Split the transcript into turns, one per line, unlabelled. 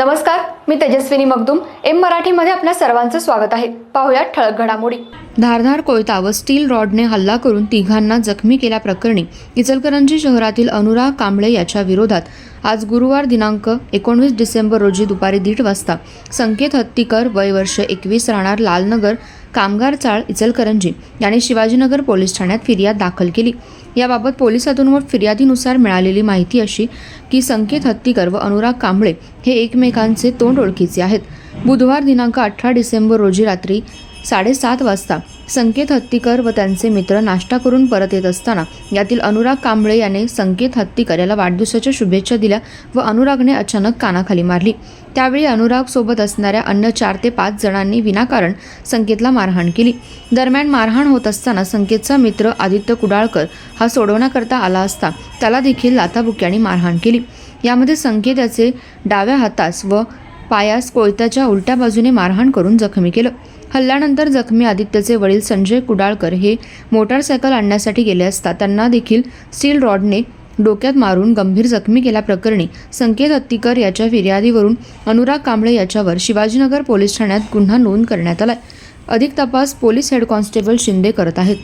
नमस्कार मी तेजस्विनी मगदुम. एम मराठीमध्ये आपल्या सर्वांचं स्वागत आहे. पाहुयात ठळक घडामोडी. धारधार कोयता व स्टील रॉडने हल्ला करून तिघांना जखमी केल्याप्रकरणी इचलकरंजी शहरातील अनुराग कांबळे याच्या विरोधात आज गुरुवार दिनांक एकोणवीस डिसेंबर रोजी दुपारी दीड वाजता संकेत हत्तीकर वय वर्ष एकवीस राहणार लालनगर कामगार चाळ इचलकरंजी यांनी शिवाजीनगर पोलीस ठाण्यात फिर्याद दाखल केली. याबाबत पोलिसातून व फिर्यादीनुसार मिळालेली माहिती अशी की संकेत हत्तीकर व अनुराग कांबळे हे एकमेकांचे तोंड ओळखीचे आहेत. बुधवार दिनांक अठरा डिसेंबर रोजी रात्री साडेसात वाजता. संकेत हत्तीकर व त्यांचे मित्र नाश्ता करून परत येत असताना यातील अनुराग कांबळे याने संकेत हत्तीकर याला वाढदिवसाच्या शुभेच्छा दिल्या व अनुरागने अचानक कानाखाली मारली. त्यावेळी अनुराग सोबत असणाऱ्या अन्य चार ते पाच जणांनी विनाकारण संकेतला मारहाण केली. दरम्यान मारहाण होत असताना संकेतचा मित्र आदित्य कुडाळकर हा सोडवण्याकरता आला असता त्याला देखील लाताबुक्याने मारहाण केली. यामध्ये संकेत याचे डाव्या हातास व पायास कोयत्याच्या उलट्या बाजूने मारहाण करून जखमी केलं. हल्ल्यानंतर जखमी आदित्यचे वडील संजय कुडाळकर हे मोटारसायकल आणण्यासाठी गेले असता त्यांना देखील स्टील रॉडने डोक्यात मारून गंभीर जखमी केल्याप्रकरणी संकेत हत्तीकर याच्या फिर्यादीवरून अनुराग कांबळे याच्यावर शिवाजीनगर पोलीस ठाण्यात गुन्हा नोंद करण्यात आलाय. अधिक तपास पोलीस हेड कॉन्स्टेबल शिंदे करत आहेत.